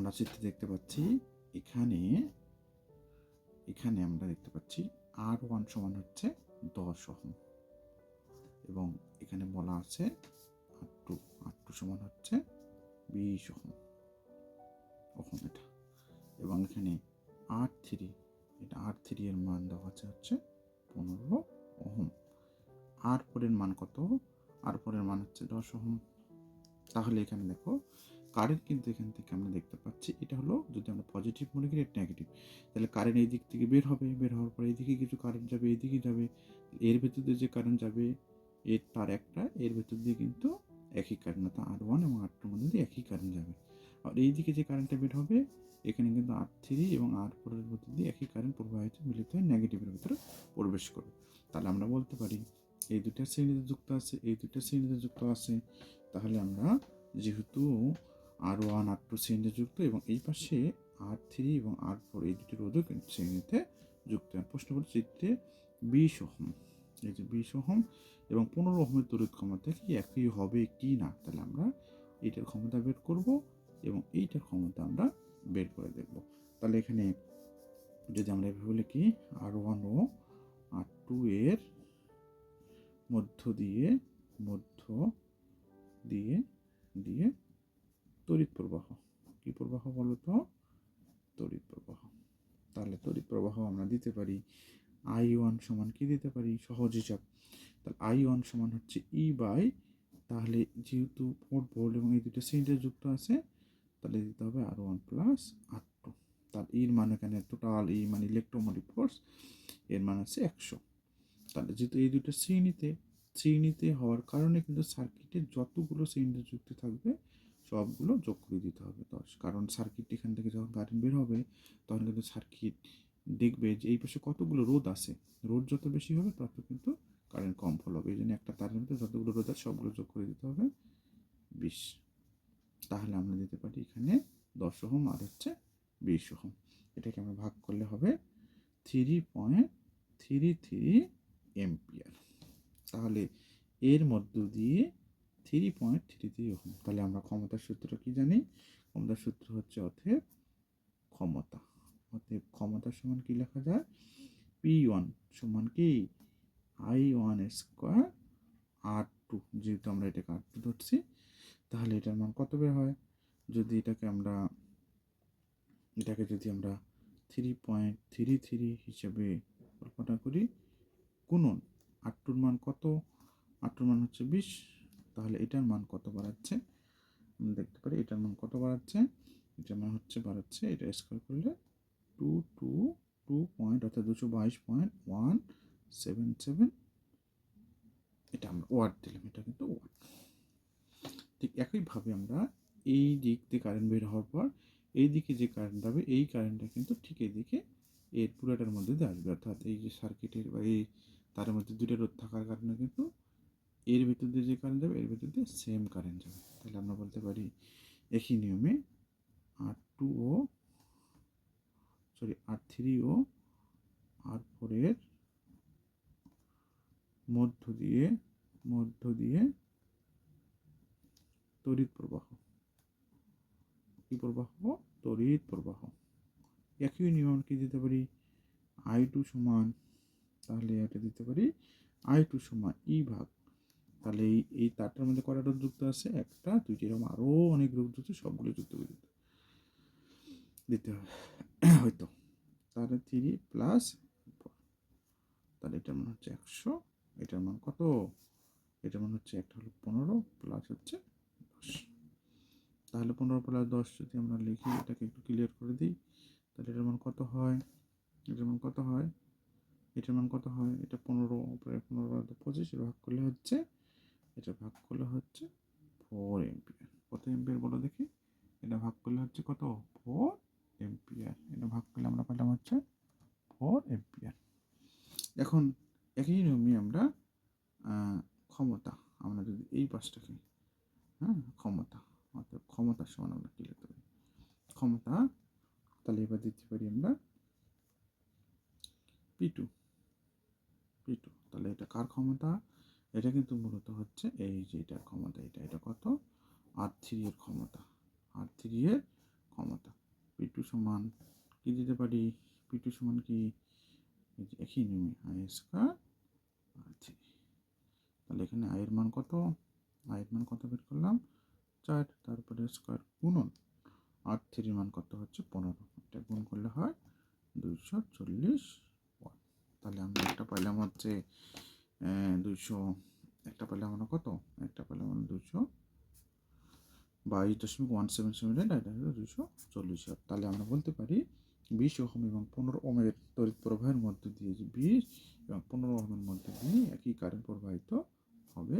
আমরা চিত্রে দেখতে পাচ্ছি, এখানে এখানে আমরা দেখতে পাচ্ছি আর ওয়ান সমান হচ্ছে দশ ওহম। এবং এখানে বলা আছে আর টু আর টু সমান হচ্ছে বিশ ওহম ওহম এটা। এবং এখানে আর থ্রি এটা আর থ্রি এর মান দেওয়া আছে হচ্ছে পনেরো ওহম। আর পরের মান কত? আর পরের মান হচ্ছে দশ ওহম। তাহলে এখানে দেখো কারেন্ট কিন্তু এখান থেকে আমরা দেখতে পাচ্ছি, এটা হলো যদি আমরা পজিটিভ মনে করি, এটা নেগেটিভ তাহলে কারেন্ট এই দিক থেকে বের হবে, বের হওয়ার পর এইদিকে কিছু কারেন্ট যাবে এইদিকে যাবে, এর ভেতর দিয়ে যে কারেন্ট যাবে এর তার একটা, এর ভেতর দিয়ে কিন্তু একই কারেন্ট অর্থাৎ আর ওয়ান এবং আর টুর মধ্যে দিয়ে একই কারেন্ট যাবে। আর এই দিকে যে কারেন্টটা বের হবে, এখানে কিন্তু আর থ্রি এবং আর ফোরের মধ্যে দিয়ে একই কারেন্ট প্রবাহিত, মিলিত হয়ে নেগেটিভের ভিতরে প্রবেশ করবে। তাহলে আমরা বলতে পারি, এই দুটা শ্রেণীতে যুক্ত আছে, এই দুটা শ্রেণীতে যুক্ত আছে, তাহলে আমরা যেহেতু আর ওয়ান আর টু শ্রেণীতে যুক্ত এবং এই পাশে আর থ্রি এবং আর ফোর এই দুটি রোধও কিন্তু শ্রেণীতে যুক্ত। প্রশ্ন করে চিত্রে বিশ ওহম, এই যে বিশ ওহম এবং পনেরো ওহমের তড়িৎ ক্ষমতা কি একই হবে কি না? তাহলে আমরা এইটার ক্ষমতা বের করব এবং এইটার ক্ষমতা আমরা বের করে দেখব। তাহলে এখানে যদি আমরা এভাবে লিখি আর ওয়ান ও আর টু এর মধ্য দিয়ে মধ্য দিয়ে দিয়ে তড়িৎ প্রবাহ। কি প্রবাহ বলো তো তড়িৎ প্রবাহ। তাহলে তড়িৎ প্রবাহ আমরা দিতে পারি আই ওয়ান সমান কি দিতে পারি? সহজ হিসাব তাহলে আই ওয়ান সমান হচ্ছে ই বাই, তাহলে যেহেতু ফোর ভোল্ট এবং এই দুটো সিলিন্ডার যুক্ত আছে, তাহলে দিতে হবে R one plus R two তার ইর মান এখানে টোটাল ই মানে ইলেকট্রোমোটিভ ফোর্স এর মান আছে একশো। তাহলে যেহেতু এই দুটো শ্রেণীতে শ্রেণীতে হওয়ার কারণে কিন্তু সার্কিটে যতগুলো সিলিন্ডার যুক্ত থাকবে সবগুলো যোগ করে দিতে হবে। দশ কারণ সার্কিট এখান থেকে যখন কারেন্ট বের হবে, তখন কিন্তু সার্কিট দেখবে যে এই পাশে কতগুলো রোদ আছে। রোদ যত বেশি হবে, তত কিন্তু কারেন্ট কম ফল হবে। এই জন্য একটা তারের মধ্যে যতগুলো রোদ আছে, সবগুলো যোগ করে দিতে হবে বিশ। তাহলে আমরা দিতে পারি এখানে দশ ওহম আর হচ্ছে বিশ ওহম। এটাকে আমরা ভাগ করলে হবে three point three three ampere তাহলে এর মধ্য দিয়ে three point three three ohm তাহলে আমরা ক্ষমতার সূত্র কি জানি? ক্ষমতার সূত্র হচ্ছে অতএব ক্ষমতা। অতএব ক্ষমতার সমান কি লেখা যায়? পি ওয়ান সমান কি? I one square R two যেহেতু আমরা এটাকে আর টু ধরছি, তাহলে এটার মান কত বের হয়? যদি এটাকে আমরা, এটাকে যদি আমরা থ্রি পয়েন্ট থ্রি থ্রি হিসেবে কল্পনা করি, গুণন আর টুর মান কত? আর টুর মান হচ্ছে বিশ। তাহলে এটার মান কত বাড়াচ্ছে? দেখতে পারি এটার মান কত বাড়াচ্ছে? এটার মান হচ্ছে বাড়াচ্ছে, এটা স্কোয়ার করলে টু টু টু পয়েন্ট অর্থাৎ দুশো বাইশ পয়েন্ট ওয়ান সেভেন সেভেন এটা আমরা ওয়াট দিলাম, এটা কিন্তু ওয়াট ঠিক একইভাবে আমরা এই দিক দিয়ে কারেন্ট বের হওয়ার পর, এই দিকে যে কারেন্ট যাবে, এই কারেন্টটা কিন্তু ঠিক এই দিকে এর পুরোটার মধ্যে দিয়ে আসবে। অর্থাৎ এই যে সার্কিটের বা এই তার মধ্যে দুটো রোধ থাকার কারণে কিন্তু এর ভিতর দিয়ে যে কারেন্ট যাবে, এর ভিতর দিয়ে সেম কারেন্ট যাবে। তাহলে আমরা বলতে পারি একই নিয়মে আর টু ও সরি আর থ্রি ও আর ফোরের মধ্য দিয়ে মধ্য দিয়ে তড়িৎ প্রবাহ। কি প্রবাহ? তড়িৎ প্রবাহ। একই নিয়ম কি দিতে পারি? আই টু সমান, তাহলে এটা দিতে পারি আই টু সমান ই ভাগ তাহলে এই এই তারটার মধ্যে কটা যুক্ত আছে? একটা, দুইটি, এরকম আরও অনেক রোধ যুক্ত, সবগুলো যুক্ত করে দিতে দিতে হবে। হয়তো। তাহলে থ্রি প্লাস তাহলে এটার মান হচ্ছে একশো। এটার মান কত? এটার মান হচ্ছে একটা হলো পনেরো প্লাস হচ্ছে দশ। তাহলে পনেরো প্লাস দশ যদি আমরা লিখি, এটাকে একটু ক্লিয়ার করে দিই, তাহলে এটার মান কত হয়? এটার মান কত হয়? এটার মান কত হয়? এটা পনেরো পনেরো পঁচিশ ভাগ করলে হচ্ছে এটা ভাগ করলে হচ্ছে ফোর এম্পিয়ার কত এম্পিয়ার বলো দেখি? এটা ভাগ করলে হচ্ছে কত? ফোর এম্পিয়ার এটা ভাগ করলে আমরা পেলাম হচ্ছে ফোর এম্পিয়ার এখন একই নিয়মে আমরা ক্ষমতা, আমরা যদি এই পাশটাকে হ্যাঁ ক্ষমতা, অর্থাৎ ক্ষমতার সমান আমরা কী লিখতে পারি ক্ষমতা, তাহলে এবার দিতে পারি আমরা পি টু পি টু তাহলে এটা কার ক্ষমতা? এটা কিন্তু মূলত হচ্ছে এই যে এটার ক্ষমতা, এটা এটা কত? আর থ্রি এর ক্ষমতা। আর থ্রি এর ক্ষমতা। পি টু সমান কী দিতে পারি? পি টু সমান কি? একই নিয়মে আই স্কোয়ার আর থ্রি তাহলে এখানে আয়ের মান কত? আয়ের মান কত বের করলাম? চার। তারপরে স্কোয়ার গুণন। আর থ্রির মান কত হচ্ছে? পনেরো। এটা গুণ করলে হয় দুইশো চল্লিশ তাহলে আমরা একটা পাইলাম হচ্ছে দুইশো, একটা পেলে আমরা কত? একটা পেলে আমরা দুশো বাইশ দশমিক ওয়ান সেভেন সেভেন দুইশো চল্লিশ আর তাহলে আমরা বলতে পারি বিশ ওহম এবং পনেরো ওহমের তড়িৎ প্রবাহের মধ্যে দিয়ে বিশ এবং পনেরো ওহমের মধ্যে দিয়ে একই কারেন্ট প্রবাহিত হবে